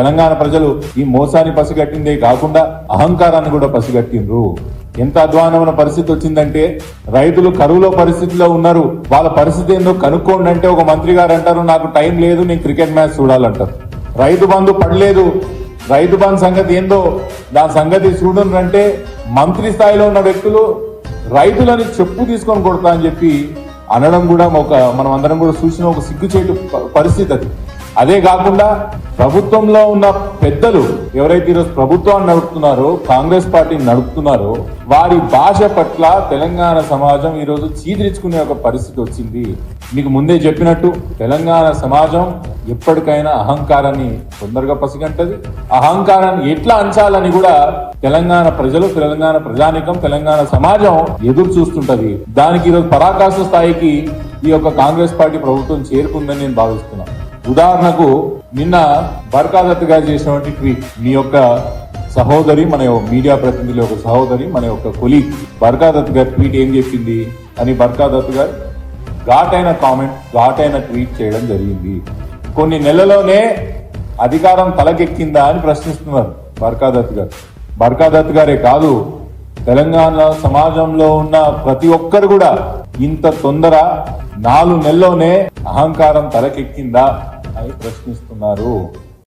తెలంగాణ ప్రజలు ఈ మోసాన్ని పసిగట్టిందే కాకుండా అహంకారాన్ని కూడా పసిగట్టిండ్రు. ఎంత అధ్వానమైన పరిస్థితి వచ్చిందంటే రైతులు కరువులో పరిస్థితిలో ఉన్నారు. వాళ్ళ పరిస్థితి ఏందో కనుక్కోండి అంటే ఒక మంత్రి గారు అంటారు నాకు టైం లేదు నేను క్రికెట్ మ్యాచ్ చూడాలంటారు. రైతు బంధు పడలేదు. రైతు బంధు సంగతి ఏందో దాని సంగతి చూడండి అంటే మంత్రి స్థాయిలో ఉన్న వ్యక్తులు రైతులని చెప్పు తీసుకొని కొడతా అని చెప్పి అనడం కూడా ఒక మనం అందరం కూడా చూసిన ఒక సిగ్గుచేటు పరిస్థితి అది. అదే కాకుండా ప్రభుత్వంలో ఉన్న పెద్దలు ఎవరైతే ఈరోజు ప్రభుత్వాన్ని నడుపుతున్నారో కాంగ్రెస్ పార్టీని నడుపుతున్నారో వారి భాష పట్ల తెలంగాణ సమాజం ఈరోజు చీదిరించుకునే ఒక పరిస్థితి వచ్చింది. మీకు ముందే చెప్పినట్టు తెలంగాణ సమాజం ఎప్పటికైనా అహంకారాన్ని తొందరగా పసిగంటది. అహంకారాన్ని ఎట్లా అంచాలని కూడా తెలంగాణ ప్రజలు తెలంగాణ ప్రజానికం తెలంగాణ సమాజం ఎదురు చూస్తుంటది. దానికి ఈరోజు పరాకాష్ఠ స్థాయికి ఈ యొక్క కాంగ్రెస్ పార్టీ ప్రభుత్వం చేరుకుందని నేను భావిస్తున్నాను. ఉదాహరణకు నిన్న బర్కాదత్ గారు చేసినటువంటి ట్వీట్ మీ యొక్క సహోదరి మన యొక్క మీడియా ప్రతినిధుల యొక్క సహోదరి మన యొక్క కొలీగ్ బర్కాదత్ గారు ట్వీట్ ఏం చెప్పింది అని బర్కాదత్ గారు ఘాటైన కామెంట్ ఘాటైన ట్వీట్ చేయడం జరిగింది. కొన్ని నెలలోనే అధికారం తలకెక్కిందా అని ప్రశ్నిస్తున్నారు బర్కాదత్ గారు. బర్కాదత్ గారే కాదు తెలంగాణ సమాజంలో ఉన్న ప్రతి ఒక్కరు కూడా ఇంత తొందర నాలుగు నెలలోనే అహంకారం తలకెక్కిందా అని ప్రశ్నిస్తున్నారు.